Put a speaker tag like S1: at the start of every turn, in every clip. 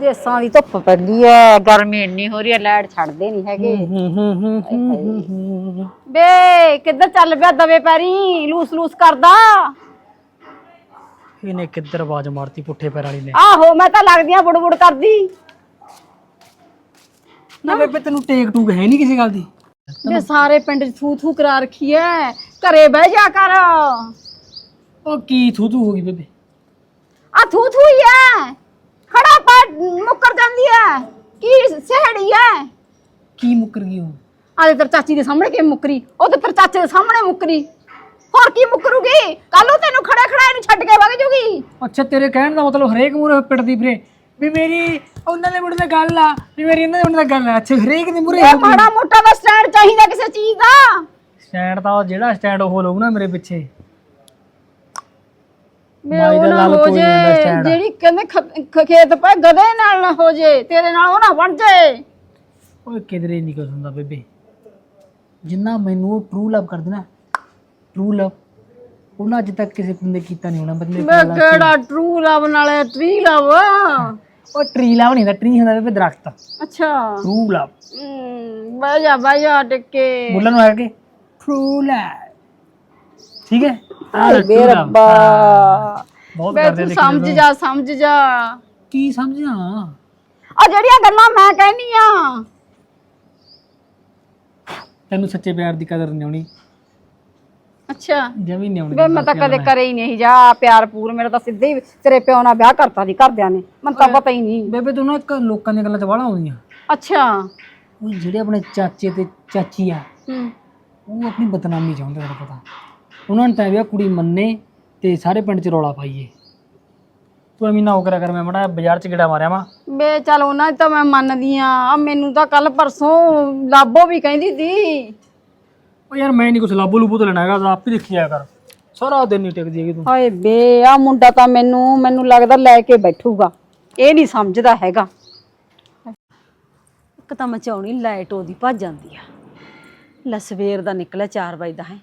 S1: ਦੇਸਾਂ ਦੀ ਧੁੱਪ ਪੈਂਦੀ ਐ ਗਰਮੀ ਇੰਨੀ ਹੋ ਰਹੀ ਐ ਲਾਈਟ ਛੱਡਦੇ ਨਹੀਂ ਹੈਗੇ। ਬੇ ਕਿੱਧਰ ਚੱਲ ਪਿਆ ਦਵੇ ਪੈਰੀ? ਲੂਸ ਲੂਸ ਕਰਦਾ।
S2: ਇਹਨੇ ਕਿੱਧਰ ਆਵਾਜ਼ ਮਾਰਤੀ ਪੁੱਠੇ ਪੈਰ ਵਾਲੀ ਨੇ?
S1: ਆਹੋ ਮੈਂ ਤਾਂ ਲੱਗਦੀ ਆ ਬੁੜਬੁੜ ਕਰਦੀ।
S2: ਨਾ ਬੇਬੇ ਤੈਨੂੰ ਟੇਕ ਟੂਕ ਹੈ ਨਹੀਂ ਕਿਸੇ ਗੱਲ ਦੀ?
S1: ਬੇ ਸਾਰੇ ਪਿੰਡ ਚ ਥੂ ਥੂ ਕਰਾ ਰੱਖੀ ਐ ਘਰੇ ਬਹਿ ਜਾ ਕਰ। ਆ
S2: ਉਹ ਕੀ ਥੂ ਥੂ ਹੋ ਗਈ ਬੇਬੇ?
S1: ਥੂ ਥੂ ਹੀ ਐ। ਖੜਾ ਪਾ ਮੁੱਕਰ ਜਾਂਦੀ ਐ ਕੀ ਸਹੜੀ ਐ?
S2: ਕੀ ਮੁੱਕਰ ਗਈ ਉਹ?
S1: ਆਦੇ ਤੇਰੇ ਚਾਚੀ ਦੇ ਸਾਹਮਣੇ ਕਿ ਮੁੱਕਰੀ? ਉਹ ਤੇ ਤੇਰੇ ਚਾਚੇ ਦੇ ਸਾਹਮਣੇ ਮੁੱਕਰੀ। ਹੋਰ ਕੀ ਮੁੱਕਰੂਗੀ? ਕੱਲ ਨੂੰ ਤੈਨੂੰ ਖੜਾ ਖੜਾ ਇਹਨੂੰ ਛੱਡ ਕੇ ਵਗ ਜੂਗੀ।
S2: ਅੱਛਾ ਤੇਰੇ ਕਹਿਣ ਦਾ ਮਤਲਬ ਹਰੇਕ ਮੂਰੇ ਪਿੱਟਦੀ ਫਿਰੇ। ਵੀ ਮੇਰੀ ਉਹਨਾਂ ਦੇ ਮੁੰਡੇ ਦਾ ਗੱਲ ਆ ਵੀ ਮੇਰੀ ਇਹਨਾਂ ਦੇ ਮੁੰਡੇ ਦਾ ਗੱਲ ਆ। ਅੱਛਾ ਹਰੇਕ ਦੇ ਮੂਰੇ
S1: ਇਹ ਮਾੜਾ ਮੋਟਾ ਦਾ ਸਟੈਂਡ ਚਾਹੀਦਾ ਕਿਸੇ ਚੀਜ਼ ਦਾ।
S2: ਸਟੈਂਡ ਤਾਂ ਉਹ ਜਿਹੜਾ ਸਟੈਂਡ ਉਹ ਲਊ ਨਾ ਮੇਰੇ ਪਿੱਛੇ।
S1: ਮੈਂ
S2: ਮਾਈ
S1: ਉਹ ਨਾ
S2: ਲਾਲ
S1: ਹੋ
S2: ਕੋਈ
S1: ਜੇ। ਜਿਹੜੀ ਕਹਿੰਦੇ ਖ- ਖ- ਖੇਤ ਪੈ ਗਧੇ ਨਾਲ ਨਾ ਹੋ ਜੇ ਤੇਰੇ ਨਾਲ ਉਹ ਨਾ ਬਣ ਜੇ।
S2: ਓਏ ਕਿਧਰੇ ਨਹੀਂ ਹੁੰਦਾ ਬੇਬੇ। ਜਿੰਨਾ ਮੈਨੂੰ ਟਰੂ ਲਵ ਕਰਦੇ ਨਾ ਟਰੂ ਲਵ ਉਹਨਾਂ ਅੱਜ ਤੱਕ ਕਿਸੇ ਬੰਦੇ ਕੀਤਾ ਨਹੀਂ ਹੋਣਾ ਬੰਦੇ
S1: ਮੈਂ ਕਿਹੜਾ ਟਰੂ ਲਵ ਨਾਲੇ ਟਰੀ ਲਵ
S2: ਉਹ ਟਰੀ ਲਵ ਨਹੀਂ ਹੁੰਦਾ ਟਰੀ ਹੁੰਦਾ ਬੇਬੇ ਦਰਖਤ।
S1: ਅੱਛਾ।
S2: ਟਰੂ ਲਵ
S1: ਹਮ, ਬਹਿ ਜਾ ਬਹਿ ਜਾ ਟਿੱਕੇ
S2: ਬੋਲਣ ਨੂੰ ਆ ਕੇ ਟਰੂ ਲਵ ਠੀਕ ਹੈ?
S1: ਹਾਏ ਬੇ ਰੱਬਾ
S2: ਬਹੁਤ
S1: ਬੇ
S2: ਕਰਦੇ
S1: ਤੂੰ ਸਮਝ ਜਾ ਸਮਝ ਜਾ।
S2: ਕੀ ਸਮਝਾਂ?
S1: ਆ ਜਿਹੜੀਆਂ ਗੱਲਾਂ ਮੈਂ ਕਹਿਨੀ ਆ।
S2: ਤੈਨੂੰ ਸੱਚੇ ਪਿਆਰ ਦੀ ਕਦਰ ਨਹੀਂ ਆਉਣੀ।
S1: ਅੱਛਾ।
S2: ਜਮੀ ਨਹੀਂ ਆਉਣੀ
S1: ਬੇ ਮੈਂ ਤਾਂ ਕਦੇ ਕਰੇ ਹੀ ਨਹੀਂ ਜਾ ਪਿਆਰ ਪੂਰ। ਮੇਰਾ ਤਾਂ ਸਿੱਧੇ ਹੀ ਤੇਰੇ ਪਿਓ ਨਾਲ ਵਿਆਹ ਕਰਤਾ ਦੀ ਘਰਦਿਆਂ ਨੇ। ਮੈਨੂੰ ਤਾਂ ਪਤਾ ਹੀ ਨਹੀਂ।
S2: ਬੇਬੇ ਤੂੰ ਨਾ ਇੱਕ ਲੋਕਾਂ ਦੀਆਂ ਗੱਲਾਂ ਚ ਵਾਲਾ ਆਉਂਦੀਆਂ।
S1: ਅੱਛਾ।
S2: ਉਹ ਜਿਹੜੇ ਆਪਣੇ ਚਾਚੇ ਤੇ ਚਾਚੀ ਆ
S1: ਹੂੰ।
S2: ਉਹ ਆਪਣੀ ਬਦਨਾਮੀ ਚਾਹੁੰਦੇ ਤੈਨੂੰ ਪਤਾ। ਉਹਨਾਂ ਨੇ ਤਾਂ ਵੀ ਕੁੜੀ ਮੰਨੇ ਤੇ ਸਾਰੇ ਪਿੰਡ 'ਚ ਰੌਲਾ ਪਾਈਏ। ਤੂੰ ਐਵੇਂ ਨਾ ਹੋ ਕਰਿਆ ਕਰ ਮੈਂ ਮੜਾ ਬਾਜ਼ਾਰ 'ਚ ਗੇੜਾ ਮਾਰਿਆ ਵਾ।
S1: ਬੇ ਚੱਲ ਉਹਨਾਂ ਦੀ ਤਾਂ ਮੈਂ ਮੰਨਦੀ ਆ। ਆ ਮੈਨੂੰ ਤਾਂ ਕੱਲ ਪਰਸੋਂ ਲਾਬੋ ਵੀ ਕਹਿੰਦੀ ਸੀ।
S2: ਉਹ ਯਾਰ ਮੈਂ ਨਹੀਂ ਕੁਛ ਲਾਬੂ ਲੂਬੂ ਤੋਂ ਲੈਣਾ ਹੈਗਾ ਤਾਂ ਆਪ ਹੀ ਦੇਖੀ ਜਾਇਆ ਕਰ। ਸਾਰਾ ਦਿਨ ਨਹੀਂ ਟਿਕਦੀ ਹੈਗੀ ਤੂੰ।
S1: ਹਾਏ ਬੇ ਆ ਮੁੰਡਾ ਤਾਂ ਮੈਨੂੰ ਮੈਨੂੰ ਲੱਗਦਾ ਲੈ ਕੇ ਬੈਠੂਗਾ। ਇਹ ਨਹੀਂ ਸਮਝਦਾ ਹੈਗਾ। ਇੱਕ ਤਾਂ ਮਚਾਉਣੀ ਲਾਈਟ ਉਹਦੀ ਭੱਜ ਜਾਂਦੀ ਆ। ਲੈ ਸਵੇਰ ਦਾ ਨਿਕਲਿਆ 4 ਵਜੇ ਦਾ ਹੈ।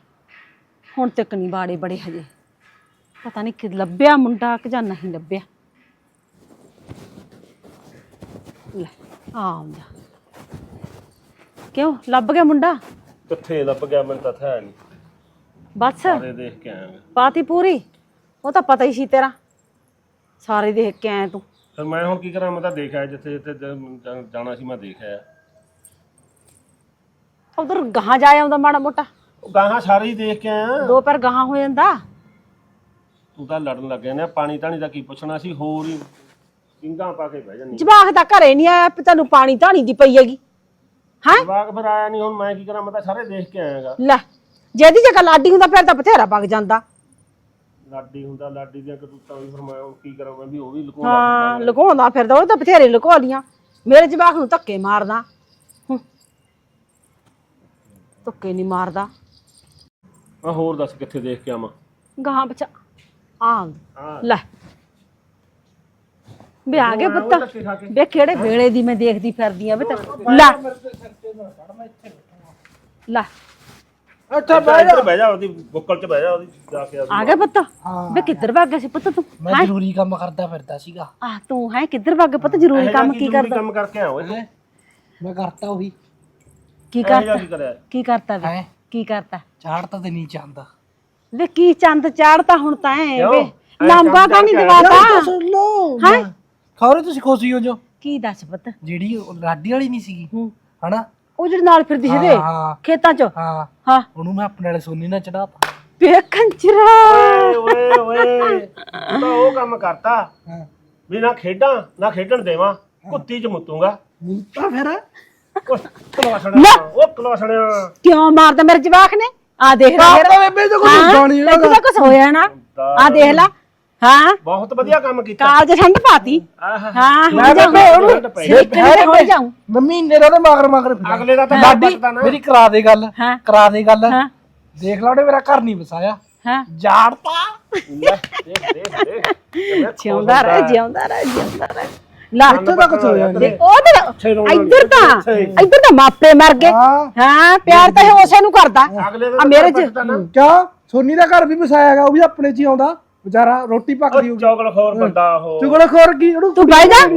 S1: ਹੁਣ ਤੱਕ ਨਹੀਂ ਬਾੜੇ ਬੜੇ ਹਜੇ। ਪਤਾ ਨਹੀਂ ਕਿ ਲੱਭਿਆ ਮੁੰਡਾ ਕਿ ਜਾਂ ਨਹੀਂ ਲੱਭਿਆ। ਲੈ ਆਉਂਦਾ ਕਿਉਂ ਲੱਭ ਗਿਆ ਮੁੰਡਾ?
S3: ਕਿੱਥੇ ਲੱਭ ਗਿਆ ਮੈਨੂੰ ਤਾਂ ਹੈ ਨਹੀਂ।
S1: ਬਸ।
S3: ਸਾਰੇ ਦੇਖ ਕੇ ਆਇਆ ਮੈਂ।
S1: ਪਾਤੀ ਪੂਰੀ? ਉਹ ਤਾਂ ਪਤਾ ਹੀ ਸੀ ਤੇਰਾ। ਸਾਰੇ ਦੇਖ ਕੇ ਆਇਆ ਤੂੰ।
S3: ਫਿਰ ਮੈਂ ਹੁਣ ਕੀ ਕਰਾਂ ਮੈਂ ਤਾਂ ਦੇਖਿਆ ਜਿੱਥੇ ਜਿੱਥੇ ਜ- ਜਾ- ਜਾਣਾ ਸੀ ਮੈਂ ਦੇਖਿਆ।
S1: ਉਧਰ ਗਾਹਾਂ ਜਾ ਆਉਂਦਾ ਮਾੜਾ ਮੋਟਾ।
S3: ਗਾਹਾਂ ਸਾਰੇ ਹੀ ਦੇਖ ਕੇ ਆਇਆ।
S1: ਦੋ ਪੈਰ ਗਾਹਾਂ ਹੋ ਜਾਂਦਾ।
S3: ਤੂੰ ਤਾਂ ਲੜਨ ਲੱਗਿਆ ਨੇ ਪਾਣੀ ਧਾਣੀ ਦਾ ਕੀ ਪੁੱਛਣਾ ਸੀ ਹੋਰ ਹੀ ਪਿੰਗਾ ਪਾ ਕੇ ਬਹਿ ਜਾਨੀ
S1: ਜਵਾਕ ਤਾਂ ਘਰੇ ਨਹੀਂ ਆਇਆ ਵੀ ਤੈਨੂੰ ਪਾਣੀ ਧਾਣੀ ਦੀ ਪਈ ਹੈਗੀ। ਹੈ?
S3: ਜਵਾਕ ਫਿਰ ਆਇਆ ਨਹੀਂ ਹੁਣ ਮੈਂ ਕੀ ਕਰਾਂ ਮੈਂ ਤਾਂ ਸਾਰੇ ਦੇਖ ਕੇ ਆਇਆਗਾ।
S1: ਲੈ ਜਿਹਦੀ ਜਗ੍ਹਾ ਲਾਡੀ ਹੁੰਦਾ ਫਿਰ ਤਾਂ ਬਥੇਰਾ ਵਗ ਜਾਂਦਾ।
S3: ਲਾਡੀ ਹੁੰਦਾ ਲਾਡੀ ਦੀਆਂ ਕਤੂਤਾਂ ਵੀ ਫਿਰ ਮੈਂ ਹੁਣ ਕੀ ਕਰਾਂ ਮੈਂ ਵੀ ਉਹ ਵੀ ਲੁਕਾਉਂਦਾ
S1: ਹਾਂ ਲੁਕਾਉਂਦਾ ਫਿਰਦਾ ਉਹ ਤਾਂ ਬਥੇਰੇ ਲੁਕਾ ਲੀਆਂ। ਮੇਰੇ ਜਵਾਕ ਨੂੰ ਧੱਕੇ ਮਾਰਦਾ। ਧੱਕੇ ਨਹੀਂ ਮਾਰਦਾ।
S3: ਮੈਂ ਹੋਰ ਦੱਸ ਕਿੱਥੇ ਦੇਖ ਕੇ ਆਵਾਂ।
S1: ਗਾਹਾਂ ਬਚਾ। ਆ ਲੈ। ਵੀ ਆ ਗਏ ਪੁੱਤ। ਵੇ ਕਿਹੜੇ ਵੇਲੇ ਦੀ ਮੈਂ ਦੇਖਦੀ ਫਿਰਦੀ ਆ ਵੇ ਤੇ ਲੈ ਲੈ।
S3: ਅੱਛਾ ਬਹਿ ਜਾ। ਬਹਿ ਜਾ ਉਹਦੀ ਬੁੱਕਲ 'ਚ ਬਹਿ ਜਾ ਉਹਦੀ ਜਾ ਕੇ ਆ
S1: ਆ ਗਿਆ ਪੁੱਤ। ਵੇ ਕਿੱਧਰ ਭੱਗ ਗਿਆ ਸੀ ਪੁੱਤ ਤੂੰ?
S2: ਮੈਂ ਜ਼ਰੂਰੀ ਕੰਮ ਕਰਦਾ ਫਿਰਦਾ ਸੀਗਾ।
S1: ਆ ਤੂੰ ਹੈ? ਕਿੱਧਰ ਭੱਗ ਗਿਆ ਪੁੱਤ? ਜ਼ਰੂਰੀ ਕੰਮ ਕੀ ਕਰਦਾ?
S3: ਕੰਮ ਕਰਕੇ ਆਇਆ ਓਏ
S2: ਮੈਂ ਕਰਤਾ ਉਹੀ।
S1: ਕੀ ਕਰਤਾ?
S3: ਕੀ
S1: ਕਰਤਾ ਵੇ?
S2: ਹੈ?
S1: ਕੀ ਕਰਤਾ?
S2: ਚਾੜ ਤਾਂ ਤੇ ਨਹੀਂ ਚਾਹੁੰਦਾ
S1: ਵੇ ਕੀ ਚੰਦ ਚਾੜਤਾ ਹੁਣ ਤਾਂ ਐ? ਵੇ। ਲਾਂਬਾ ਕਾ ਨਹੀਂ ਦਵਾਤਾ।
S2: ਸੁਣ ਲੋ
S1: ਹੈਂ?
S2: ਖੌਰੇ ਤੁਸੀਂ ਖੁਸ਼ੀ ਹੋ ਜੋ
S1: ਕੀ ਦੱਸ ਪੁੱਤ?
S2: ਜਿਹੜੀ ਉਹ ਲਾਡੀ ਵਾਲੀ ਨਹੀਂ ਸੀਗੀ।
S1: ਹੂੰ।
S2: ਹਨਾ?
S1: ਉਹ ਜਿਹੜੇ ਨਾਲ ਫਿਰਦੀ ਸੀ ਦੇ
S2: ਹਾਂ
S1: ਖੇਤਾਂ 'ਚ।
S2: ਹਾਂ।
S1: ਹਾਂ।
S2: ਉਹਨੂੰ ਮੈਂ ਆਪਣੇ ਵਾਲੇ ਸੋਨੀ ਨਾਲ ਚੜਾਤਾ
S1: ਵੇ ਕੰਚਰਾ
S3: ਓਏ ਓਏ ਤੂੰ ਤਾਂ ਉਹ ਕੰਮ ਕਰਤਾ।
S2: ਹਾਂ।
S3: ਵੀ ਨਾ ਖੇਡਾਂ ਨਾ ਖੇਡਣ ਦੇਵਾਂ। ਕੁੱਤੀ ਚ ਮੁੱਤੂਗਾ।
S2: ਮੂਤਾ ਫਿਰ।
S3: ਉਹ ਕਲਵਾਸਣਿਆ ਉਹ ਕਲਵਾਸਣਿਆ
S1: ਕਿਉਂ ਮਾਰਦਾ ਮੇਰੇ ਜਵਾਕ ਨੇ? ਆ ਦੇਖ ਲੈ
S2: ਤਾਂ ਬੇਬੇ ਤਾਂ
S1: ਹਾਂ,
S2: ਗਾਣੀ
S1: ਤੈਨੂੰ ਤਾਂ ਕੁਝ ਹੋਇਆ ਨਾ। ਆ ਦੇਖ ਲੈ। ਹਾਂ।
S3: ਬਹੁਤ ਵਧੀਆ ਕੰਮ ਕੀਤਾ।
S1: ਕਾਲ ਜੇ ਠੰਡ ਪਾਤੀ।
S3: ਆਹਾ
S1: ਹਾਂ
S2: ਮੈਂ ਬੇਬੇ ਉਹਨੂੰ
S1: ਸਿੱਕਣੇ ਹੋ ਜਾਉਂ
S2: ਮੈਂ ਮਹੀਨੇ ਦਾ ਮਗਰ ਮਗਰ ਫਿਰਾਂ।
S3: ਅਗਲੇ ਦਾ ਤਾਂ
S2: ਲਾਡੀ
S3: ਪਤਾ ਨਾ।
S2: ਮੇਰੀ ਕਰਾ ਦੇ ਗੱਲ।
S1: ਹਾਂ।
S2: ਕਰਾ ਦੇ ਗੱਲ।
S1: ਹਾਂ।
S2: ਦੇਖ ਲਾ ਉਹਨੇ ਮੇਰਾ ਘਰ ਨਹੀਂ ਵਸਾਇਆ।
S1: ਹਾਂ।
S2: ਜਾੜਤਾ।
S3: ਦੇਖ ਦੇਖ ਦੇਖ। ਕਿਵੇਂ
S1: ਜਿਉਂਦਾ ਰਹਿ ਜਿਉਂਦਾ ਰਹਿ ਜਿਉਂਦਾ ਰਹਿ। ਲਾ
S2: ਇੱਥੇ ਤੱਕ ਸੋਇਆ
S1: ਤੇ ਉਧਰ ਇੱਧਰ ਤਾਂ ਇੱਧਰ ਤਾਂ ਮਾਪੇ ਮਰ ਗਏ।
S2: ਹਾਂ।
S1: ਹਾਂ ਪਿਆਰ ਤਾਂ ਇਹ ਉਸੇ ਨੂੰ ਕਰਦਾ।
S3: ਅਗਲੇ ਦਾ
S1: ਆ ਮੇਰੇ ਚ
S3: ਪਤਾ ਨਾ।
S2: ਕਿਆ? ਸੋਨੀ ਦਾ ਘਰ ਵੀ ਵਸਾਇਆਗਾ ਉਹ ਵੀ ਆਪਣੇ ਚ ਹੀ ਆਉਂਦਾ।
S4: ਵਿਚਾਰਾ ਰੋਟੀ ਪੱਕਦੀ
S3: ਉਹ ਚੌਗਲ ਖੋਰ ਬੰਦਾ ਉਹ।
S4: ਚੁਗਲ ਖੋਰ ਕੀ? ਉਹਨੂੰ
S1: ਤੂੰ ਬਹਿ ਜਾ।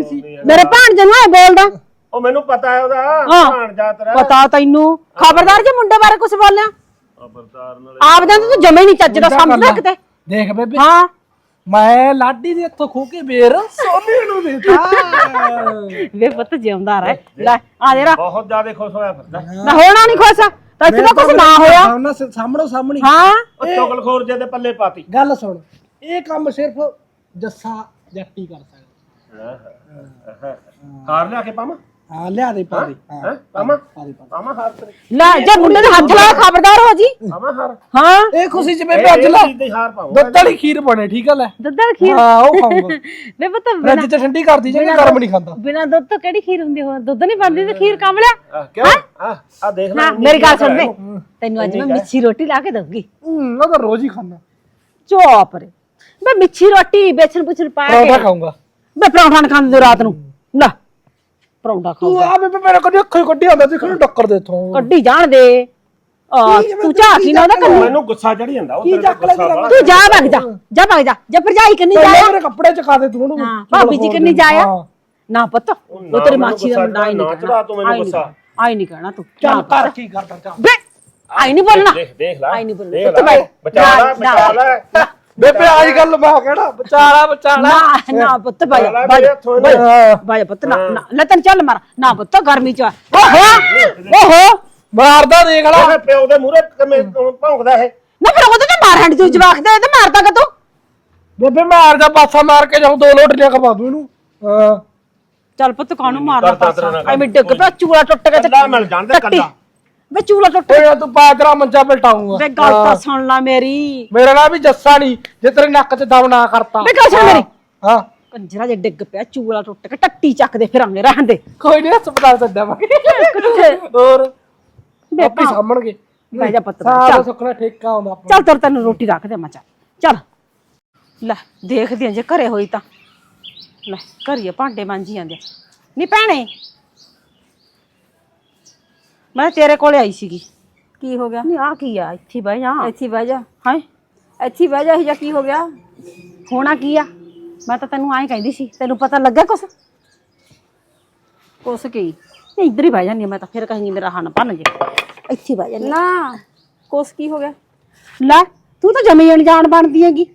S1: ਮੇਰੇ ਭਾਣਜੇ ਨੂੰ ਐ ਬੋਲਦਾ।
S3: ਉਹ ਮੈਨੂੰ ਪਤਾ ਹੈ ਉਹਦਾ।
S1: ਹਾਂ।
S3: ਭਾਣ ਜਾਤਰਾ
S1: ਪਤਾ ਤੈਨੂੰ। ਖਬਰਦਾਰ ਜੇ ਮੁੰਡੇ ਬਾਰੇ ਕੁਝ ਬੋਲਿਆ।
S3: ਖਬਰਦਾਰ ਨਾਲ
S1: ਆਪ ਦਾ ਤੂੰ ਜਮੇ ਨਹੀਂ ਚੱਜਦਾ ਸਮਝਦਾ ਕਿਤੇ।
S4: ਦੇਖ ਬੇਬੇ।
S1: ਹਾਂ।
S4: ਮੈਂ ਲਾਡੀ ਦੇ ਇੱਥੋਂ ਖੋ ਕੇ ਬੇਰ ਸੋਨੀ ਨੂੰ ਦੇਤਾ
S1: ਵੇ ਪੁੱਤ ਜਿਉਂਦਾ ਰਹਿ ਲੈ ਆ ਜਰਾ
S3: ਬਹੁਤ ਜ਼ਿਆਦਾ ਖੁਸ਼ ਹੋਇਆ ਫਿਰਦਾ
S1: ਨਾ ਹੋਣਾ ਨਹੀਂ ਖੁਸ਼ ਤਾਂ ਇੱਥੇ ਤਾਂ ਕੁਝ ਨਾ ਹੋਇਆ
S4: ਉਹਨਾਂ ਸਾਹਮਣੋ ਸਾਹਮਣੀ
S1: ਹਾਂ
S3: ਉਹ ਚੌਗਲ ਖੋਰ ਜੇ ਦੇ ਪੱਲੇ ਪਾਤੀ
S4: ਗੱਲ ਸੁਣ ਇਹ ਕੰਮ ਸਿਰਫ ਜੱਸਾ ਜੱਟੀ ਕਰ ਸਕਦਾ
S3: ਹਾਰ ਲਿਆ ਕੇ ਪਾਵਾਂ
S4: ਹਾਂ ਲਿਆ ਦੇ ਪਾ ਦੇ
S3: ਹੈ ਪਾਵਾਂ
S4: ਪਾ ਦੇ ਪਾ
S3: ਪਾਵਾਂ ਹਾਰ ਤੇਰੇ।
S1: ਲੈ ਜੇ ਮੁੰਡੇ ਦੇ ਹੱਥ ਲਾ ਖਬਰਦਾਰ ਹੋ ਜੀ।
S3: ਪਾਵਾਂ ਹਾਰ।
S1: ਹਾਂ।
S4: ਦੇ। ਇਹ ਖੁਸ਼ੀ ਚ
S3: ਇਹ
S4: ਬੇਬੇ ਅੱਜ ਲਾ।
S3: ਚੀਜ਼ ਦੀ ਹਾਰ ਪਾਵਾਂ
S4: ਦੁੱਧ ਵਾਲੀ ਖੀਰ ਬਣੇ ਠੀਕ ਆ ਲੈ।
S1: ਦੁੱਧ ਖੀਰ।
S4: ਹਾਂ ਉਹ ਖਾਊਂਗਾ।
S1: ਵੇ ਪੁੱਤ
S4: ਫ੍ਰਿਜ ਚ ਠੰਡੀ ਕਰਦੀ ਜੇ ਗਰਮ ਨਹੀਂ ਖਾਂਦਾ।
S1: ਬਿਨਾ ਦੁੱਧ ਤੋਂ ਕਿਹੜੀ ਖੀਰ ਹੁੰਦੀ ਹੋਰ? ਦੁੱਧ ਨਹੀਂ ਬਣਦੀ ਤੇ ਖੀਰ ਕਮਲਿਆ
S3: ਆਹ, ਕਿਉਂ? ਆ ਆ ਦੇਖ ਲੈ
S1: ਹਾਂ ਮੇਰੀ ਗੱਲ ਸੁਣ ਵੇ। ਤੈਨੂੰ ਅੱਜ ਮੈਂ ਮਿੱਠੀ ਰੋਟੀ ਲਾ ਕੇ ਦਊਂਗੀ।
S4: ਹੂੰ ਉਹ ਤਾਂ ਰੋਜ਼ ਹੀ ਖਾਂਦਾ।
S1: ਚੁੱਪ ਰੇ। ਮੈਂ ਮਿੱਠੀ ਰੋਟੀ ਬੇਸਣ ਬੁਸਣ ਪਾ ਕੇ
S4: ਪਰੌਂਠਾ ਖਾਊਂਗਾ।
S1: ਮੈਂ ਪਰੌਂਠਾ ਨੀ ਖਾਂਦੇ ਰਾਤ ਨੂੰ। ਲੈ। ਪਰੌਂਠਾ ਖਾਓ
S4: ਤੂੰ ਆ ਬੇਬੇ ਮੇਰੇ ਕੋਲ ਅੱਖੋਂ ਹੀ ਕੱਢੀ ਆਉਂਦਾ ਦੇਖ ਨੂੰ ਡੱਕਰ ਦੇ ਇਥੋਂ?
S1: ਕੱਢੀ ਜਾਣ ਦੇ। ਆ ਤੂੰ ਝਾਕੀ ਨਾ ਉਹਦਾ ਕੰਨੀ
S3: ਮੈਨੂੰ ਗੁੱਸਾ ਚੜੀ ਜਾਂਦਾ ਉਹ ਤੇਰੇ
S4: ਚੱਕ ਲੈ
S3: ਗੁੱਸਾ ਵਾ।
S1: ਤੂੰ ਜਾ ਭਗ ਜਾ ਜਾ ਭਗ ਜਾ। ਜਾ ਭਰਜਾਈ ਕੰਨੀ
S4: ਪਹਿਲੇ
S1: ਜਾਇਆ
S4: ਮੇਰੇ ਕੱਪੜੇ ਚ ਖਾ ਦੇ ਤੂੰ ਉਹਨੂੰ
S1: ਹਾਂ ਭਾਬੀ ਜੀ ਕੰਨੀ ਜਾਇਆ?
S4: ਹਾਂ।
S1: ਨਾ ਪੁੱਤ ਉਹ
S3: ਨਾ
S1: ਤੇਰੀ ਮਾਛੀ ਦਾ ਮੁੰਡਾ
S3: ਨਾ
S1: ਨਹੀਂ
S3: ਚੜਾ ਤੂੰ ਮੈਨੂੰ ਗੁੱਸਾ।
S1: ਆਈ ਨਹੀਂ ਕਹਿਣਾ ਤੂੰ।
S4: ਚੱਲ ਕਰ ਕੀ ਕਰਦਾ ਚੱਲ।
S1: ਬੇ ਆਈ ਨਹੀਂ ਬੋਲਣਾ।
S3: ਦੇਖ ਦੇਖ ਲੈ।
S1: ਆਈ ਨਹੀਂ ਬੋਲਣਾ।
S3: ਦੇਖ ਲੈ। ਬਚਾ ਲੈ
S1: ਨਾ,
S3: ਬਚਾ ਲੈ।
S4: ਬੇਬੇ ਆਜ ਗੱਲ ਮੈਂ ਕਿਹੜਾ ਵਿਚਾਰਾ ਵਿਚਾਰਾ
S1: ਨਾ ਨਾ ਪੁੱਤ ਬਾਈ ਬਾਈ ਪੁੱਤ ਨਾ ਨਾ ਲੈ ਤੈਨੂੰ ਚੱਲ ਮਾਰ। ਨਾ ਪੁੱਤ ਗਰਮੀ ਚ ਓਹੋ। ਓਹੋ।
S4: ਮਾਰਦਾ ਦੇਖ ਲੈ।
S3: ਉਹਦੇ ਪਿਓ ਦੇ ਮੂਹਰੇ ਕਿਵੇਂ ਭੌਂਕਦਾ ਇਹ?
S1: ਨਾ ਫਿਰ ਉਹਦੇ ਤੇ ਮਾਰ ਹੰਡ ਤੂੰ ਜਵਾਕ ਦੇ ਤੇ ਮਾਰਦਾ ਕਾ ਤੂੰ
S4: ਬੇਬੇ ਮਾਰ ਜਾ ਪਾਸਾ ਮਾਰ ਕੇ ਜਾਉ ਦੋ ਲੋਟੀਆਂ ਖਵਾ ਦੂੰ ਇਹਨੂੰ। ਹਾਂ।
S1: ਚੱਲ ਪੁੱਤ ਕਾਹਨੂੰ ਮਾਰਦਾ
S3: ਕਰਦਾ ਤੇਰੇ ਨਾਲ
S1: ਪਾਸਾ ਐਵੇਂ ਡਿੱਗ ਪਿਆ ਚੂਲਾ ਟੁੱਟ ਗਿਆ ਤੇ
S3: ਕੱਲਾ ਮਿਲ ਜਾਂਦੇ ਕੱਲਾ
S1: ਵੇ ਚੂਲਾ ਟੁੱਟ
S4: ਓਏ ਤੂੰ ਪਾ ਤੇਰਾ ਮੰਜਾ ਪਲਟਾਉਂਗਾ
S1: ਵੇ ਗੱਲ ਤਾਂ ਸੁਣ ਲੈ ਮੇਰੀ।
S4: ਮੇਰਾ ਨਾਮ ਵੀ ਜੱਸਾ ਨਹੀਂ ਜੇ ਤੇਰੇ ਨੱਕ 'ਚ ਦਮ ਨਾ ਕਰਤਾ।
S1: ਵੇ ਗੱਲ ਸੁਣ ਮੇਰੀ।
S4: ਹਾਂ।
S1: ਕੰਜਰਾ ਜੇ ਡਿੱਗ ਪਿਆ ਚੂਲਾ ਟੁੱਟ ਕੇ ਟੱਟੀ ਚੱਕਦੇ ਫਿਰਾਂਗੇ ਰਹਿਣ ਦੇ।
S4: ਕੋਈ ਨਹੀਂ ਹਸਪਤਾਲ ਛੱਡਾਵਾਂਗੇ
S1: ਕਿੱਥੇ
S4: ਹੋਰ ਆਪੇ ਸਾਂਭਣਗੇ।
S1: ਬਹਿ ਜਾ ਪੁੱਤ ਚੱਲ।
S4: ਸੁੱਕਣਾ ਠੇਕਾ ਆਉਂਦਾ
S1: ਚੱਲ ਤਰ ਤੈਨੂੰ ਰੋਟੀ ਰੱਖ ਦੇ ਮੈਂ ਚੱਲ। ਚੱਲ। ਲੈ ਦੇਖਦੀ ਆਂ ਜੇ ਘਰੇ ਹੋਈ ਤਾਂ। ਲੈ ਘਰੀਏ ਭਾਂਡੇ ਮਾਂਜੀ ਜਾਂਦੇ ਆ। ਨੀ ਭੈਣੇ ਮੈਂ ਤੇਰੇ ਕੋਲੇ ਆਈ ਸੀਗੀ।
S5: ਕੀ ਹੋ ਗਿਆ?
S1: ਨਹੀਂ ਆ ਕੀ ਆ? ਇੱਥੇ ਬਹਿ ਜਾ।
S5: ਇੱਥੇ ਬਹਿ ਜਾ।
S1: ਹਾਂ?
S5: ਇੱਥੇ ਬਹਿ ਜਾ ਇਹ ਜਾਂ ਕੀ ਹੋ ਗਿਆ?
S1: ਹੋਣਾ ਕੀ ਆ? ਮੈਂ ਤਾਂ ਤੈਨੂੰ ਐਂ ਕਹਿੰਦੀ ਸੀ ਤੈਨੂੰ ਪਤਾ ਲੱਗਾ ਕੁਛ?
S5: ਕੁਛ ਕੀ?
S1: ਨਹੀਂ ਇੱਧਰ ਹੀ ਬਹਿ ਜਾਂਦੀ ਹਾਂ ਮੈਂ ਤਾਂ ਫਿਰ ਕਹਾਂਗੀ ਮੇਰਾ ਹਣ ਭੰਨ ਜੇ। ਇੱਥੇ ਹੀ ਬਹਿ ਜਾਂਦੀ
S5: ਨਾ ਕੁਛ ਕੀ ਹੋ ਗਿਆ?
S1: ਲੈ ਤੂੰ ਤਾਂ ਜਮੀ ਅਣਜਾਣ ਬਣਦੀ ਹੈਗੀ।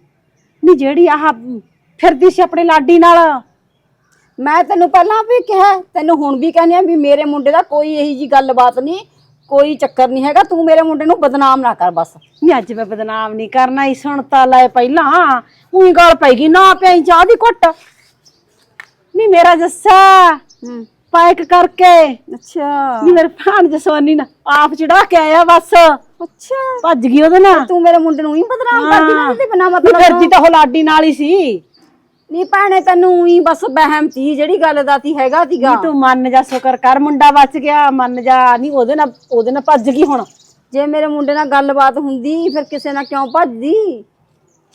S1: ਨਹੀਂ ਜਿਹੜੀ ਆਹ ਫਿਰਦੀ ਸੀ ਆਪਣੇ ਲਾਡੀ ਨਾਲ
S5: ਮੈਂ ਤੈਨੂੰ ਪਹਿਲਾਂ ਵੀ ਕਿਹਾ ਤੈਨੂੰ ਹੁਣ ਵੀ ਕਹਿੰਦੀ ਆ ਵੀ ਮੇਰੇ ਮੁੰਡੇ ਦਾ ਕੋਈ ਇਹੀ ਜੀ ਗੱਲਬਾਤ ਨਹੀਂ ਕੋਈ ਚੱਕਰ ਨਹੀਂ ਹੈਗਾ ਤੂੰ ਮੇਰੇ ਮੁੰਡੇ ਨੂੰ ਬਦਨਾਮ ਨਾ ਕਰ ਬਸ।
S1: ਨਹੀਂ ਅੱਜ ਮੈਂ ਬਦਨਾਮ ਨਹੀਂ ਕਰਨਾ ਹੀ ਸੁਣ ਤਾਂ ਲੈ ਪਹਿਲਾਂ ਉਹੀ ਗੱਲ ਪੈ ਗਈ ਨਾ ਪਿਆਈ ਚਾਹ ਦੀ ਘੁੱਟ। ਨਹੀਂ ਮੇਰਾ ਜੱਸਾ
S5: ਹੂੰ।
S1: ਪਾਇਕ ਕਰਕੇ।
S5: ਅੱਛਾ।
S1: ਨਹੀਂ ਮੇਰੇ ਭਾਣ ਜਸਵਾਨੀ ਨਾ ਆਪ ਚੜਾ ਕੇ ਆਇਆ ਬਸ।
S5: ਅੱਛਾ।
S1: ਭੱਜ ਗਈ ਉਹਦੇ ਨਾਲ।
S5: ਤੂੰ ਮੇਰੇ ਮੁੰਡੇ ਨੂੰ ਹੀ ਬਦਨਾਮ ਕਰਦੀ ਨਾ ਤੇ ਬਿਨਾ ਮਤਲਬ
S1: ਫਿਰਦੀ ਤਾਂ ਉਹ ਲਾਡੀ ਨਾਲ ਹੀ ਸੀ।
S5: ਨਹੀਂ ਭੈਣੇ ਤੈਨੂੰ ਹੀ ਬਸ ਬਹਿਮ ਤੀ ਜਿਹੜੀ ਗੱਲ ਦਾ ਤੀ ਹੈਗਾ ਤੀਗਾ
S1: ਨਹੀਂ ਤੂੰ ਮੰਨ ਜਾ ਸ਼ੁਕਰ ਕਰ ਮੁੰਡਾ ਬਚ ਗਿਆ ਮੰਨ ਜਾ ਨਹੀਂ ਉਹਦੇ ਨਾਲ ਉਹਦੇ ਨਾਲ ਭੱਜ ਗਈ ਹੁਣ।
S5: ਜੇ ਮੇਰੇ ਮੁੰਡੇ ਨਾਲ ਗੱਲਬਾਤ ਹੁੰਦੀ ਫਿਰ ਕਿਸੇ ਨਾਲ ਕਿਉਂ ਭੱਜਦੀ?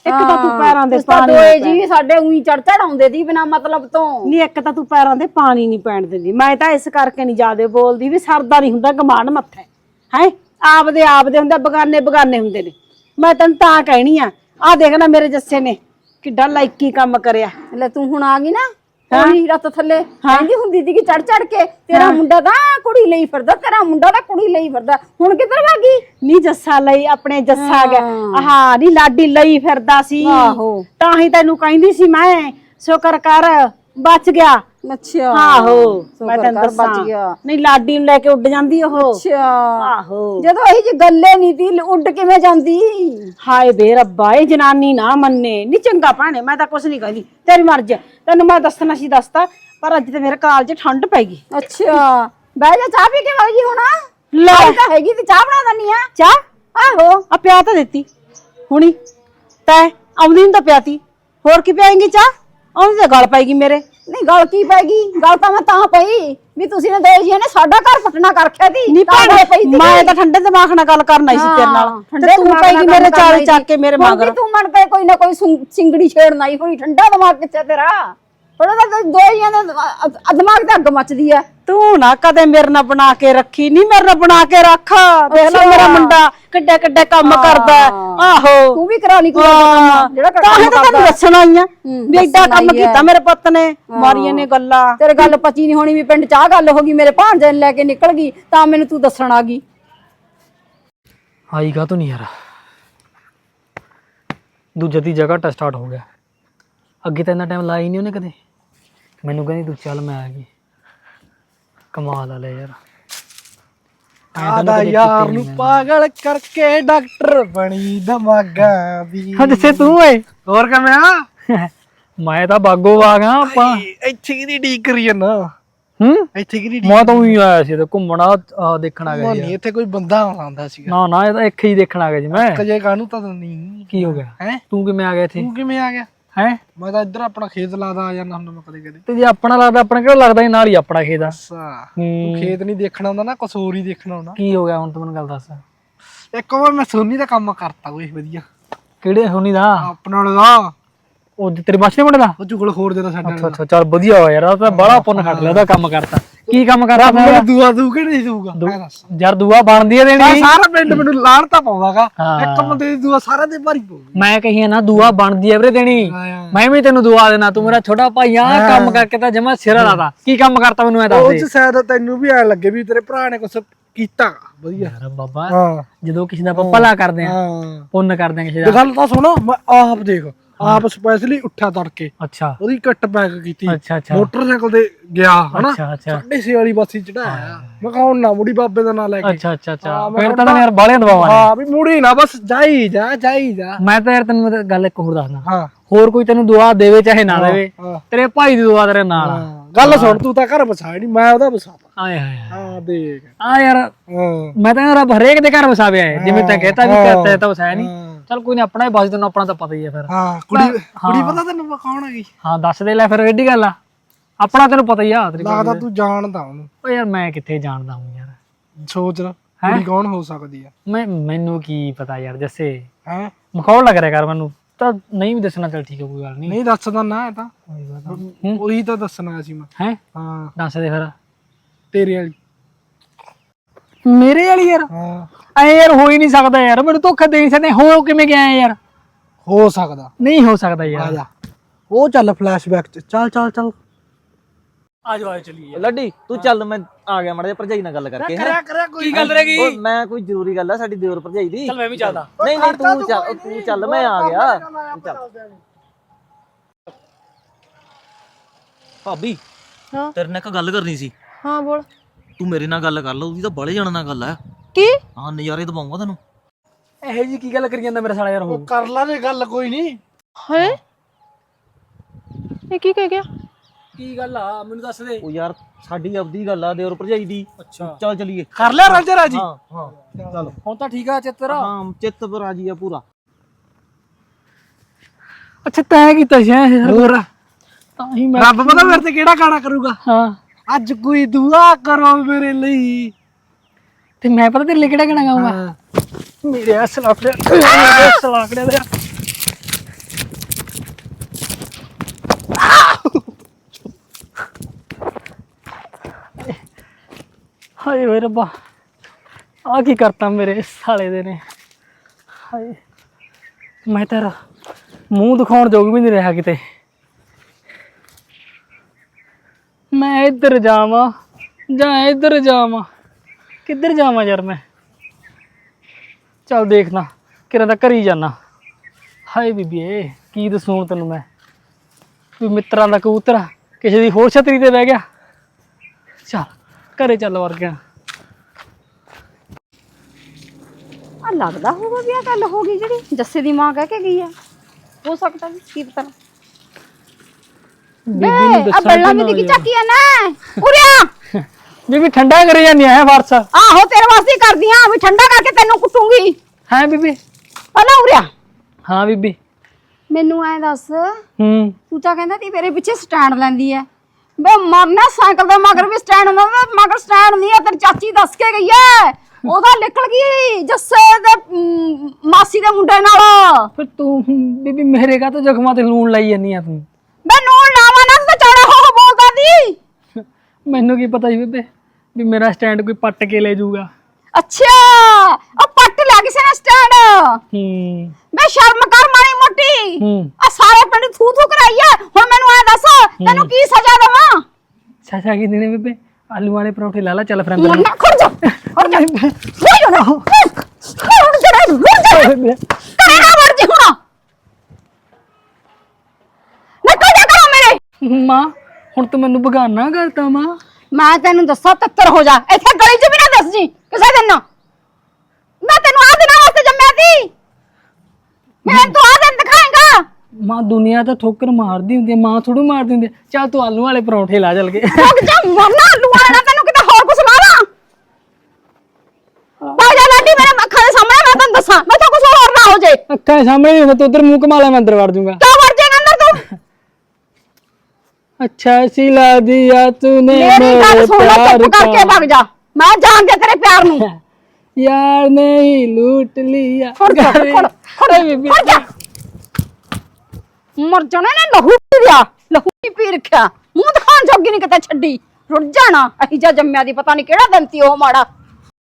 S1: ਇੱਕ ਤਾਂ ਤੂੰ ਪੈਰਾਂ ਦੇ ਪਾਣੀ
S5: ਦੋਏ ਜੀ ਸਾਡੇ ਉਹੀ ਚੜ ਚੜਾਉਂਦੇ ਦੀ ਬਿਨਾ ਮਤਲਬ ਤੋਂ।
S1: ਨਹੀਂ ਇੱਕ ਤਾਂ ਤੂੰ ਪੈਰਾਂ ਦੇ ਪਾਣੀ ਨਹੀਂ ਪੈਣ ਦਿੰਦੀ। ਮੈਂ ਤਾਂ ਇਸ ਕਰਕੇ ਨਹੀਂ ਜਿਆਦੇ ਬੋਲਦੀ ਵੀ ਸਰਦਾ ਨਹੀਂ ਹੁੰਦਾ ਗਮਾਨ ਮੱਥੇ। ਹੈ? ਆਪਦੇ ਆਪਦੇ ਹੁੰਦਾ ਬਗਾਨੇ ਬਗਾਨੇ ਹੁੰਦੇ ਨੇ। ਮੈਂ ਤੈਨੂੰ ਤਾਂ ਕਹਿਣੀ ਆ ਆ ਦੇਖ ਨਾ ਮੇਰੇ ਜੱਸੇ ਨੇ। ਕਿੱਡਾ ਲਾਇਕੀ ਕੰਮ ਕਰਿਆ।
S5: ਲੈ ਤੂੰ ਹੁਣ ਆ ਗਈ ਨਾ ਉਹੀ ਰੱਤ ਥੱਲੇ। ਕਹਿੰਦੀ ਹੁੰਦੀ ਸੀ ਕਿ ਚੜ ਚੜ ਕੇ ਤੇਰਾ ਮੁੰਡਾ ਤਾਂ ਕੁੜੀ ਲਈ ਫਿਰਦਾ ਤੇਰਾ ਮੁੰਡਾ ਤਾਂ ਕੁੜੀ ਲਈ ਫਿਰਦਾ। ਹੁਣ ਕਿੱਧਰ ਭਾਗੀ
S1: ਨਹੀਂ ਜੱਸਾ ਲਈ ਆਪਣੇ ਜੱਸਾ ਗਿਆ। ਆਹ ਨਹੀਂ ਲਾਡੀ ਲਈ ਫਿਰਦਾ ਸੀ।
S5: ਆਹੋ।
S1: ਤਾਂ ਹੀ ਤੈਨੂੰ ਕਹਿੰਦੀ ਸੀ ਮੈਂ ਸ਼ੁਕਰ ਕਰ ਬਚ ਗਿਆ।
S5: ਅੱਛਾ।
S1: ਆਹੋ
S5: ਸ਼ੁਕਰ
S1: ਮੈਂ ਤੈਨੂੰ
S5: ਕਰ ਬਚ
S1: ਦੱਸਾਂ
S5: ਗਿਆ।
S1: ਨਹੀਂ ਲਾਡੀ ਨੂੰ ਲੈ ਕੇ ਉੱਡ ਜਾਂਦੀ ਉਹ।
S5: ਅੱਛਾ।
S1: ਆਹੋ।
S5: ਜਦੋਂ ਇਹੀ ਜੀ ਗੱਲੇ ਨਹੀਂ ਤੀ ਉੱਡ ਕਿਵੇਂ ਜਾਂਦੀ?
S1: ਹਾਏ ਬੇ ਰੱਬਾ ਇਹ ਜਨਾਨੀ ਨਾ ਮੰਨੇ। ਨਹੀਂ ਚੰਗਾ ਭਾਣੇ ਮੈਂ ਤਾਂ ਕੁਛ ਨਹੀਂ ਕਹਿੰਦੀ। ਤੇਰੀ ਮਰਜ਼ੀ ਆ। ਤੈਨੂੰ ਮੈਂ ਦੱਸਣਾ ਸੀ ਦੱਸਤਾ ਪਰ ਅੱਜ ਤੇ ਮੇਰੇ ਕਾਲ 'ਚ ਠੰਡ ਪੈ ਗਈ।
S5: ਅੱਛਾ। ਬਹਿ ਜਾ ਚਾਹ ਪੀ ਕੇ ਵਗ ਜੀ ਹੁਣ।
S1: ਲੈ।
S5: ਚਾਹ ਤਾਂ ਹੈਗੀ ਤੇ ਚਾਹ ਬਣਾ ਦਨੀ ਆ।
S1: ਚਾਹ?
S5: ਆਹੋ।
S1: ਆ ਪਿਆ ਤਾਂ ਦਿੱਤੀ। ਹੁਣੀ ਤੈ ਆਉਂਦੀ ਨੂੰ ਤਾਂ ਪਿਆਤੀ। ਹੋਰ ਕੀ ਪਿਆਏਂਗੀ ਚਾਹ? ਆਉਂਦੀ ਤਾਂ ਗਲ ਪਾਏਗੀ ਮੇਰੇ।
S5: ਨਹੀਂ ਗੱਲ ਕੀ ਪੈ ਗਈ? ਗੱਲ ਤਾਂ ਮੈਂ ਤਾਂ ਪਈ ਵੀ ਤੁਸੀਂ ਨੇ ਦੋ ਜੀ ਨੇ ਸਾਡਾ ਘਰ ਪਟਣਾ ਕਰ ਰੱਖਿਆ
S1: ਨਹੀਂ
S5: ਤਾਂ
S1: ਭਾਣੇ
S5: ਪਈ।
S1: ਮੈਂ ਤਾਂ ਠੰਡੇ ਦਿਮਾਗ ਨਾਲ ਗੱਲ ਕਰਨ ਆਈ ਸੀ ਤੇਰੇ ਨਾਲ। ਤੇ ਤੂੰ ਪੈਗੀ
S5: ਨਾਲ
S1: ਮੇਰੇ ਚਾਲ ਚੱਕ ਕੇ ਮੇਰੇ ਮਗਰ।
S5: ਤੂੰ ਮਨ ਪਏ ਕੋਈ ਨਾ ਕੋਈ ਸੁੰ- ਸਿੰਗੜੀ ਛੇੜਨ ਆਈ ਹੋਈ ਠੰਡਾ ਦਿਮਾਗ ਕਿੱਥੇ ਤੇਰਾ? ਉਹਦਾ ਤਾਂ ਦੋਈਆਂ ਦੇ ਅ- ਦਿਮਾਗ ਤੇ ਅੱਗ ਮੱਚਦੀ ਐ
S1: ਤੂੰ ਨਾ ਕਦੇ ਮੇਰੇ ਨਾਲ ਬਣਾ ਕੇ ਰੱਖੀ ਨਹੀਂ ਮੇਰੇ ਨਾਲ ਬਣਾ ਕੇ ਰੱਖ। ਦੇਖ ਲੈ ਮੇਰਾ ਮੁੰਡਾ ਕਿੱਡੇ ਕਿੱਡੇ ਕੰਮ ਕਰਦਾ ਹੈ। ਆਹੋ।
S5: ਤੂੰ ਵੀ ਕਰਾ ਲਈ ਕੋਈ ਕੰਮ ਜਿਹੜਾ
S1: ਤਾਂ ਹੀ
S5: ਕੰਮ
S1: ਤਾਂ ਤੈਨੂੰ
S5: ਕਰਦਾ।
S1: ਦੱਸਣ ਆਈਆਂ
S5: ਹੂੰ,
S1: ਵੀ
S5: ਦੱਸਣ
S1: ਕੰਮ
S5: ਆਈ ਹੈ।
S1: ਕੀਤਾ ਮੇਰੇ ਪੁੱਤ ਨੇ ਮਾਰੀਆਂ ਨੇ ਗੱਲਾਂ।
S5: ਤੇਰੇ ਗੱਲ ਪਚੀ ਨਹੀਂ ਹੋਣੀ ਵੀ ਪਿੰਡ ਚ ਆਹ ਗੱਲ ਹੋ ਗਈ ਮੇਰੇ ਭਾਂਜੇ ਨੂੰ ਲੈ ਕੇ ਨਿਕਲ ਗਈ ਤਾਂ ਮੈਨੂੰ ਤੂੰ ਦੱਸਣ ਆ ਗਈ।
S2: ਆਈ ਕਾ ਨਹੀਂ ਯਾਰ। ਦੂਜੇ ਦੀ ਜਗ੍ਹਾ ਟੈਸਟ ਸਟਾਰਟ ਹੋ ਗਿਆ। ਅੱਗੇ ਤਾਂ ਇੰਨਾ ਟਾਈਮ ਲਾਇਆ ਹੀ ਨਹੀਂ ਉਹਨੇ ਕਦੇ। ਮੈਨੂੰ ਕਹਿੰਦੀ ਤੂੰ ਚੱਲ ਮੈਂ ਆ ਗਈ। ਕਮਾਲ ਵਾਲੇ ਯਾਰ।
S4: ਆਦਾ ਯਾਰ ਨੂੰ ਪਾਗਲ ਕਰਕੇ ਡਾਕਟਰ ਬਣੀ ਦਮਾਗਾ ਦੀ
S2: ਹਾਂ ਦੱਸੇ ਤੂੰ ਓਏ।
S4: ਹੋਰ ਕਿਵੇਂ ਆ?
S2: ਮੈਂ ਤਾਂ ਬਾਗੋ ਬਾਗ ਆ ਆਪਾਂ।
S4: ਇੱਥੇ ਕਿਹਦੀ ਡੀਕ ਕਰੀ ਜਾਂਦਾ?
S2: ਹੂੰ?
S4: ਇੱਥੇ ਕਿਹਦੀ
S2: ਮੈਂ ਤਾਂ ਉਹੀ ਆਇਆ ਸੀ ਤੇ ਘੁੰਮਣਾ ਦੇਖਣ ਆ ਗਿਆ
S4: ਨਹੀਂ ਇੱਥੇ ਕੋਈ ਬੰਦਾ ਆਉਂਦਾ ਸੀਗਾ।
S2: ਨਾ ਨਾ ਇਹ ਤਾਂ ਇੱਕ ਹੀ ਦੇਖਣ ਆ ਗਿਆ ਸੀ ਮੈਂ।
S4: ਕਜੇ ਕਾਹਨੂੰ ਤਾਂ ਨਹੀਂ।
S2: ਕੀ ਹੋ ਗਿਆ?
S4: ਹੈ?
S2: ਤੂੰ ਕਿਵੇਂ ਆ ਗਿਆ ਇੱਥੇ?
S4: ਤੂੰ ਕਿਵੇਂ ਆ ਗਿਆ?
S2: ਹੈ?
S4: ਮੈਂ ਤਾਂ ਇੱਧਰ ਆਪਣਾ ਖੇਤ ਲਾਦਾ ਆ ਜਾਂਦਾ ਹੁੰਦਾ ਮੈਂ ਕਦੇ ਕਦੇ।
S2: ਤੇ ਜੇ ਆਪਣਾ ਲੱਗਦਾ ਆਪਣਾ ਕਿਹੜਾ ਲੱਗਦਾ ਸੀ ਨਾਲ ਹੀ ਆਪਣਾ ਖੇਤ ਆ?
S4: ਅੱਛਾ।
S2: ਹੂੰ।
S4: ਤੂੰ ਖੇਤ ਨਹੀਂ ਦੇਖਣਾ ਹੁੰਦਾ ਨਾ ਕਸੂਰ ਹੀ ਦੇਖਣਾ ਹੁੰਦਾ।
S2: ਕੀ ਹੋ ਗਿਆ ਹੁਣ ਤੂੰ ਮੈਨੂੰ ਗੱਲ ਦੱਸ?
S4: ਇੱਕ ਵਾਰ ਮੈਂ ਸੋਨੀ ਦਾ ਕੰਮ ਕਰਤਾ ਕੋਈ ਵਧੀਆ।
S2: ਕਿਹੜੇ ਹੁਣੀ ਦਾ?
S4: ਆਪਣਾ ਦਾ।
S2: ਉਹ ਤੇਰੇ ਦੇ ਮੁੰਡੇ ਦਾ?
S4: ਉਹ ਚੁਗਲ ਖੋਰ ਦੇ ਦਾ ਸਾਡੇ
S2: ਅੱਛਾ ਅੱਛਾ ਚੱਲ ਵਧੀਆ ਹੋਇਆ ਯਾਰ ਉਹ ਤਾਂ ਬੜਾ ਪੁੰਨ ਖੱਟ ਲਿਆ ਉਹਦਾ ਕੰਮ ਕਰਤਾ। ਕੀ ਕੰਮ ਕਰਦਾ
S4: ਨਾਲ ਦੂਆ ਦੂ ਕਿ ਨਹੀਂ ਦੂਗਾ ਮੈਂ ਦੱਸ।
S2: ਯਾਰ ਦੁਆ ਬਣਦੀ
S4: ਆਹ
S2: ਦੇਣੀ।
S4: ਸਾਰਾ ਪਿੰਡ ਮੈਨੂੰ ਲਾਣ ਤਾਂ ਪਾਉਂਦਾਗਾ। ਇੱਕ ਬੰਦੇ ਦੀ ਦੂਆ ਸਾਰਾ ਦੇ ਭਾਰੀ ਪਊਗੀ।
S2: ਮੈਂ ਕਹੀ ਨਾ ਦੁਆ ਬਣਦੀ ਹੈ ਵੀਰੇ ਦੇਣੀ। ਮੈਂ ਵੀ ਤੈਨੂੰ ਦੁਆ ਦੇਣਾ ਤੂੰ ਮੇਰਾ ਛੋਟਾ ਭਾਈ ਆ ਕੰਮ ਕਰਕੇ ਤਾਂ ਜਮਾ ਸਿਰ ਲਾਦਾ ਕੀ ਕੰਮ ਕਰਤਾ ਮੈਨੂੰ ਐ ਦੱਸ
S4: ਉਹ ਚ ਸ਼ਾਇਦ ਤੈਨੂੰ ਵੀ ਐ ਲੱਗੇ ਵੀ ਤੇਰੇ ਭਰਾ ਨੇ ਕੁਛ ਕੀਤਾ ਵਧੀਆ।
S2: ਯਾਰ ਬਾਬਾ ਜਦੋਂ ਕਿਸੇ ਦਾ ਆਪਾਂ ਭਲਾ ਕਰਦੇ ਆ ਪੁੰਨ ਕਰਦੇ ਆ ਕਿਸੇ ਦਾ।
S4: ਗੱਲ ਤਾਂ ਸੁਣੋ ਮੈਂ ਆਪ ਦੇਖ। ਆਪ ਸਪੈਸ਼ਲੀ ਉੱਠਿਆ ਤੜਕੇ।
S2: ਅੱਛਾ।
S4: ਉਹਦੀ ਕੱਟ ਪੈਕ ਕੀਤੀ। ਮੋਟਰਸਾਈਕਲ ਤੇ ਗਿਆ ਹਨਾ? ਸਾਢੇ ਛੇ ਵਾਲੀ ਬੱਸੀ ਚੜਾਇਆ। ਮੈਂ ਕਹਾਂ ਨਾ ਮੁੜੀ ਬਾਬੇ ਦਾ ਨਾਂ ਲੈ ਕੇ।
S2: ਅੱਛਾ ਅੱਛਾ ਅੱਛਾ। ਫਿਰ ਤਾਂ ਯਾਰ ਬਾਲੇ ਦਵਾਵਾਂ
S4: ਹਾਂ ਵੀ ਮੁੜੀ ਨਾ ਬਸ ਜਾਈ ਜਾ ਜਾਈ ਜਾ।
S2: ਮੈਂ ਤਾਂ ਯਾਰ ਤੈਨੂੰ ਗੱਲ ਇੱਕ ਹੋਰ ਦੱਸਦਾ।
S4: ਹਾਂ।
S2: ਹੋਰ ਕੋਈ ਤੈਨੂੰ ਦੁਆ ਦੇਵੇ ਚਾਹੇ ਨਾ ਦੇਵੇ। ਤੇਰੇ ਭਾਈ ਦੀ ਦੁਆ ਤੇਰੇ ਨਾਲ ਆ।
S4: ਗੱਲ ਸੁਣ ਤੂੰ ਤਾਂ ਘਰ ਵਸਾਇਆ ਨਹੀਂ ਮੈਂ ਉਹਦਾ ਵਸਾਤਾ।
S2: ਆਏ ਹਾਏ।
S4: ਹਾਂ ਦੇਖ।
S2: ਆ ਯਾਰ
S4: ਹਾਂ।
S2: ਮੈਂ ਤਾਂ ਰੱਬ ਹਰੇਕ ਦੇ ਘਰ ਵਸਾਵਿਆ ਹੈ ਜਿਵੇਂ ਤੈਂ ਕਹਿਤਾ ਵੀ। ਕਰਤਾ ਤਾਂ ਵਸਾਇਆ ਨਹੀਂ। ਚੱਲ ਕੋਈ ਨਹੀਂ ਆਪਣਾ ਹੀ ਬਸ ਤੈਨੂੰ ਆਪਣਾ ਤਾਂ ਪਤਾ ਹੀ ਹੈ ਫਿਰ।
S4: ਹਾਂ ਕੁੜੀ ਕੁੜੀ ਪਤਾ ਤੈਨੂੰ ਕੌਣ ਹੈਗੀ?
S2: ਹਾਂ ਦੱਸ ਦੇ ਲੈ ਫਿਰ ਐਡੀ ਗੱਲ ਆ? ਆਪਣਾ ਤੈਨੂੰ ਪਤਾ ਹੀ ਆ ਤੇਰੀ
S4: ਲੱਗਦਾ ਤੂੰ ਜਾਣਦਾ ਉਹਨੂੰ।
S2: ਓ ਯਾਰ ਮੈਂ ਕਿੱਥੇ ਜਾਣਦਾ ਹੂੰ ਯਾਰ?
S4: ਸੋਚ ਲੈ ਕੁੜੀ ਕੌਣ ਹੋ ਸਕਦੀ ਆ?
S2: ਮੈਂ ਮੈਨੂੰ ਕੀ ਪਤਾ ਯਾਰ ਜੱਸੇ।
S4: ਹੈ?
S2: ਮਖੌਲ ਲੱਗ ਰਿਹਾ ਕਰ ਮੈਨੂੰ। ਤਾਂ ਨਹੀਂ ਵੀ ਦੱਸਣਾ ਚੱਲ ਠੀਕ ਹੈ ਕੋਈ ਗੱਲ ਨਹੀਂ।
S4: ਨਹੀਂ ਦੱਸਦਾ ਨਾ ਇਹ ਤਾਂ। ਉਹੀ ਤਾਂ ਦੱਸਣਾ ਸੀ ਮੈਂ।
S2: ਹੈ?
S4: ਹਾਂ।
S2: ਦੱਸ ਦੇ ਫਿਰ।
S4: ਤੇਰੇ ਵਾਲੀ।
S2: ਮੇਰੇ ਵਾਲੀ ਯਾਰ?
S4: ਹਾਂ।
S2: ਐ ਯਾਰ ਹੋ ਹੀ ਨਹੀਂ ਸਕਦਾ ਯਾਰ। ਮੈਨੂੰ ਧੋਖਾ ਦੇ ਨਹੀਂ ਸਕਦੇ। ਹੋ ਕਿਵੇਂ ਗਿਆ ਯਾਰ?
S4: ਹੋ ਸਕਦਾ।
S2: ਨਹੀਂ ਹੋ ਸਕਦਾ
S4: ਆ
S2: ਯਾਰ।
S4: ਜਾ। ਉਹ ਚੱਲ ਫਲੈਸ਼ਬੈਕ ਚ। ਚੱਲ ਚੱਲ ਚੱਲ।
S2: ਆ ਜਾਓ ਆ ਚਲੀਏ।
S6: ਲੱਡੀ ਤੂੰ ਚੱਲ ਮੈਂ ਆ ਗਿਆ ਮੜਾ ਭਰਜਾਈ ਨਾਲ ਗੱਲ ਕਰਕੇ ਹੈਂ।
S4: ਕਰਿਆ ਕੋਈ
S2: ਕੀ ਗੱਲ ਰਹੇਗੀ
S6: ਉਹ ਮੈਂ ਕੋਈ ਜ਼ਰੂਰੀ ਗੱਲ ਆ ਸਾਡੀ ਦਿਓਰ ਭਰਜਾਈ ਦੀ।
S2: ਚੱਲ ਮੈਂ ਵੀ ਚੱਲਦਾ।
S6: ਨਹੀਂ ਨਹੀਂ ਤੂੰ ਚੱਲ ਤੂੰ ਚੱਲ ਮੈਂ ਆ ਗਿਆ। ਤੂੰ ਚੱਲ। ਭਾਬੀ
S7: ਹਾਂ?
S6: ਤੇਰੇ ਨਾਲ ਇੱਕ ਗੱਲ ਕਰਨੀ ਸੀ।
S7: ਹਾਂ ਬੋਲ।
S6: ਤੂੰ ਮੇਰੇ ਨਾਲ ਗੱਲ ਕਰ ਲਾ ਉਹਦੀ ਤਾਂ ਬੜੇ ਜਾਣ ਨਾਲ ਗੱਲ ਆ।
S7: ਕੀ?
S6: ਹਾਂ ਨਜ਼ਾਰੇ ਦਵਾਉਂਗਾ ਤੈਨੂੰ।
S2: ਇਹ ਜੀ ਕੀ ਗੱਲ ਕਰੀ ਜਾਂਦਾ ਮੇਰੇ ਸਾਲਾ ਯਾਰ ਉਹ
S4: ਕਰ ਲਾ ਜੇ ਗੱਲ ਕੋਈ ਨਹੀਂ।
S7: ਹੈ। ਇਹ ਕੀ ਕਹਿ ਗਿਆ?
S2: ਕੀ ਗੱਲ ਆ? ਮੈਨੂੰ ਦੱਸ ਦੇ।
S6: ਉਹ ਯਾਰ ਸਾਡੀ ਆਪਦੀ ਗੱਲ ਆ ਦਿਓਰ ਭਰਜਾਈ ਦੀ।
S2: ਅੱਛਾ।
S6: ਚੱਲ ਚਲੀਏ।
S4: ਕਰ ਲਿਆ ਰਾਜਾ ਰਾਜੀ।
S6: ਹਾਂ ਹਾਂ ਚੱਲ।
S2: ਹੁਣ ਤਾਂ ਠੀਕ ਆ ਚਿੱਤਰ।
S6: ਹਾਂ ਚਿੱਤ ਪਰ ਰਾਜੀ ਆ ਪੂਰਾ।
S2: ਅੱਛਾ ਤੈਂ ਕੀਤਾ ਸੀ ਹੈਂ ਯਾਰ
S4: ਹੋਰ?
S2: ਤਾਂ ਹੀ ਮੈਂ
S4: ਰੱਬ ਪਤਾ ਮੇਰੇ ਤੇ ਕਿਹੜਾ ਗਾਣਾ ਕਰੂਗਾ।
S2: ਹਾਂ।
S4: ਅੱਜ ਕੋਈ ਦੁਆ ਕਰੋ ਮੇਰੇ ਲਈ।
S2: ਤੇ ਮੈਂ ਪਤਾ ਤੇਰੇ ਲਈ ਕਿਹੜਾ ਗਾਣਾ ਗਾਉਂਗਾ ਮੇਰੇ ਸਲਾਕੜੇ ਮੇਰੇ ਸਲਾਕੜੇ ਦੇ ਹਾਏ ਓਏ ਰੱਬਾ। ਆ ਕੀ ਕਰਤਾ ਮੇਰੇ ਸਾਲੇ ਦੇ ਨੇ। ਹਾਏ। ਮੈਂ ਤੇਰਾ ਮੂੰਹ ਦਿਖਾਉਣ ਜੋਗ ਵੀ ਨਹੀਂ ਰਿਹਾ ਕਿਤੇ। ਮੈਂ ਇੱਧਰ ਜਾਵਾਂ, ਜਾਂ ਇੱਧਰ ਜਾਵਾਂ। ਕਿੱਧਰ ਜਾਵਾਂ ਯਾਰ ਮੈਂ? ਚੱਲ ਦੇਖਦਾ ਕਿਰਾਂ ਦਾ ਘਰੀ ਜਾਣਾ ਹਾਏ ਬੀਬੀਏ ਕੀ ਦੱਸੂ ਤੈਨੂੰ ਮੈਂ? ਵੀ ਮਿੱਤਰਾਂ ਦਾ ਕਬੂਤਰ ਕਿਸੇ ਦੀ ਹੋਰ ਛਤਰੀ ਤੇ ਬਹਿ ਗਿਆ? ਚੱਲ। ਘਰੇ ਚੱਲ ਵਰਗਿਆ।
S5: ਆ ਲੱਗਦਾ ਹੋਊਗਾ ਵੀ ਆ ਗੱਲ ਹੋ ਗਈ ਜਿਹੜੀ ਜੱਸੇ ਦੀ ਮਾਂ ਕਹਿ ਕੇ ਗਈ ਆ। ਹੋ ਸਕਦਾ ਵੀ ਕੀ ਪਤਾ।
S2: ਬੀਬੀ ਨੂੰ
S5: ਆ
S2: ਦੱਸਾਂ
S5: ਬੱਲਾ
S2: ਕਿ
S5: ਵੀ
S2: ਨਾ
S5: ਦੀ ਚੱਕੀ ਆ ਨਾ ਉਰਿਆ
S2: ਬੀਬੀ ਠੰਡਾ ਕਰੀ ਜਾਂਦੀ ਹੈ ਵਰਸ
S5: ਆਹੋ ਤੇਰੇ ਵਾਸਤੇ ਹੀ ਕਰਦੀ ਆ ਵੀ ਠੰਡਾ ਕਰਕੇ ਤੈਨੂੰ ਕੁੱਟੂਗੀ।
S2: ਹੈ ਬੀਬੀ?
S5: ਪਹਿਲਾਂ ਉਰਿਆ
S2: ਹਾਂ ਬੀਬੀ।
S5: ਮੈਨੂੰ ਐ ਦੱਸ
S2: ਹੂੰ।
S5: ਤੂੰ ਤਾਂ ਕਹਿੰਦਾ ਤੀ ਮੇਰੇ ਪਿੱਛੇ ਸਟੈਂਡ ਲੈਂਦੀ ਐ। ਬੇ ਮਰਨਾ ਸਾਈਕਲ ਦੇ ਮਗਰ ਵੀ ਸਟੈਂਡ ਹੁੰਦਾ ਤੇ ਮਗਰ ਸਟੈਂਡ ਨਹੀਂ ਐ ਤੇਰੀ ਚਾਚੀ ਦੱਸ ਕੇ ਗਈ ਐ। ਉਹਦਾ ਨਿਕਲ ਗਈ ਜੱਸੇ ਦੇ ਅਮ, ਮਾਸੀ ਦੇ ਮੁੰਡੇ ਨਾਲ।
S2: ਫਿਰ ਤੂੰ ਬੀਬੀ ਮੇਰੇ ਕਾ ਤਾਂ ਜ਼ਖਮਾਂ ਤੇ ਲੂਣ ਲਾਈ ਜਾਂਦੀ ਆ ਤੂੰ?
S5: ਬੇ ਨੂਣ ਨਾ ਤੂੰ ਚੌੜਾ ਹੋ ਹੋ ਬੋਲਦਾ ਦੀ
S2: ਮੈਨੂੰ ਕੀ ਪਤਾ ਸੀ ਬੇਬੇ ਵੀ ਮੇਰਾ ਸਟੈਂਡ ਕੋਈ ਪੱਟ ਕੇ ਲੈ ਜਾਊਗਾ।
S5: ਅੱਛਾ ਉਹ ਪੱਟ ਕਿਸੇ ਨੇ ਸਟੈਂਡ
S2: ਹੂੰ।
S5: ਬੇ ਸ਼ਰਮ ਕਰ ਮਾੜੀ ਮੋਟੀ।
S2: ਹੂੰ।
S5: ਆ ਸਾਰੇ ਪਿੰਡ ਥੂ ਥੂ ਕਰਾਈ ਆ। ਹੁਣ ਮੈਨੂੰ ਆ ਦੱਸ ਤੈਨੂੰ ਕੀ ਸਜ਼ਾ ਦੇਵਾਂ?
S2: ਸਾਸਾ ਕੀ ਦੇਣੇ ਬੇਬੇ? ਆਲੂ ਵਾਲੇ ਪਰੌਂਠੇ ਲਾ ਲਾ ਚੱਲ ਫਿਰ ਅੰਦਰ
S5: ਹੁਣ ਨਾ ਖੜ ਜਾ ਖੜ ਜਾ। ਹੋਈ ਹੁਣ ਹੁਣ ਜਰਾ ਰੁਕ ਜਾ ਕਰੇ ਨਾ ਵੜ ਜੀ ਹੁਣ। ਨਿਕਲ ਜਾ ਕਰੋ ਮੇਰੇ।
S2: ਮਾਂ ਹੁਣ ਤੂੰ ਮੈਨੂੰ ਬਗਾਨਾ ਕਰਤਾ ਮਾਂ।
S5: ਮੈਂ ਤੈਨੂੰ ਦੱਸਾਂ ਤੱਤਰ ਹੋ ਜਾ। ਇੱਥੇ ਗਲੀ 'ਚ ਵੀ ਨਾ ਦੱਸ ਜੀ ਕਿਸੇ ਦਿਨ ਨਾ। ਮੈਂ ਤੈਨੂੰ ਆ ਦਿਨਾਂ ਵਾਸਤੇ ਜੰਮਿਆ ਸੀ। ਮੈਨੂੰ ਤੂੰ ਆ ਦਿਨ ਦਿਖਾਏਂਗਾ।
S2: ਮਾਂ ਦੁਨੀਆ ਤਾਂ ਠੋਕਰ ਮਾਰਦੀ ਹੁੰਦੀ ਹੈ ਮਾਂ ਥੋੜੂ ਮਾਰਦੀ ਹੁੰਦੀ ਹੈ। ਚੱਲ ਤੂੰ ਆਲੂ ਵਾਲੇ ਪਰੌਂਠੇ ਲਾ ਚੱਲ ਕੇ।
S5: ਰੁਕ ਜਾ ਮਰਨਾ ਲੁਆ ਨਾ ਤੈਨੂੰ ਕਿਤੇ ਹੋਰ ਕੁਝ ਲਾਵਾਂ? ਬਾਈ ਜਾ ਲਾਡੀ ਮੇਰੇ ਅੱਖਾਂ ਦੇ ਸਾਹਮਣੇ ਮੈਂ ਤੈਨੂੰ ਦੱਸਾਂ ਮੈਂ ਤਾਂ ਕੁਝ ਹੋਰ ਨਾ ਹੋ ਜੇ।
S2: ਅੱਖਾਂ ਦੇ ਸਾਹਮਣੇ ਹੁੰਦਾ ਤੂੰ ਉਧਰ ਮੂੰਹ ਕਮਾ ਲੈ ਮੈਂ ਅੰਦਰ ਵੜ ਜਾਊਂਗਾ
S5: ਕਿਉਂ ਵੜ ਜਾਏਗਾ ਅੰਦਰ ਤੂੰ?
S2: ਅੱਛਾ ਸਿਲਾ ਦਿਆ ਤੂਨੇ
S5: ਮੇਰੀ ਗੱਲ ਸੁਣ ਲੈ ਚੁੱਪ ਕਰਕੇ ਭੱਗ ਜਾ। ਮੈਂ ਜਾਣਦੇ ਤੇਰੇ ਪਿਆਰ ਨੂੰ।
S2: ਯਾਰ ਨੇ ਹੀ ਲੂਟ ਲਿਆ।
S5: ਫੜ ਜਾ, ਘਰੇ- ਫੜ,
S2: ਫੜ, ਅਰੇ
S5: ਬੀਬੀ, ਫੜ ਜਾ। ਮਰ ਜਾਣਾ ਨੇ ਲਹੂ ਪੀ ਲਿਆ। ਲਹੂ ਹੀ ਪੀ ਰੱਖਿਆ। ਮੂੰਹ ਦਿਖਾਉਣ ਜੋਗੀ ਨਹੀਂ ਕਿਤੇ ਛੱਡੀ। ਰੁੱਟ ਜਾਣਾ। ਅਹੀ ਜਾ ਦੀ ਪਤਾ ਨਹੀਂ ਕਿਹੜਾ ਦਿਨ ਉਹ ਮਾੜਾ।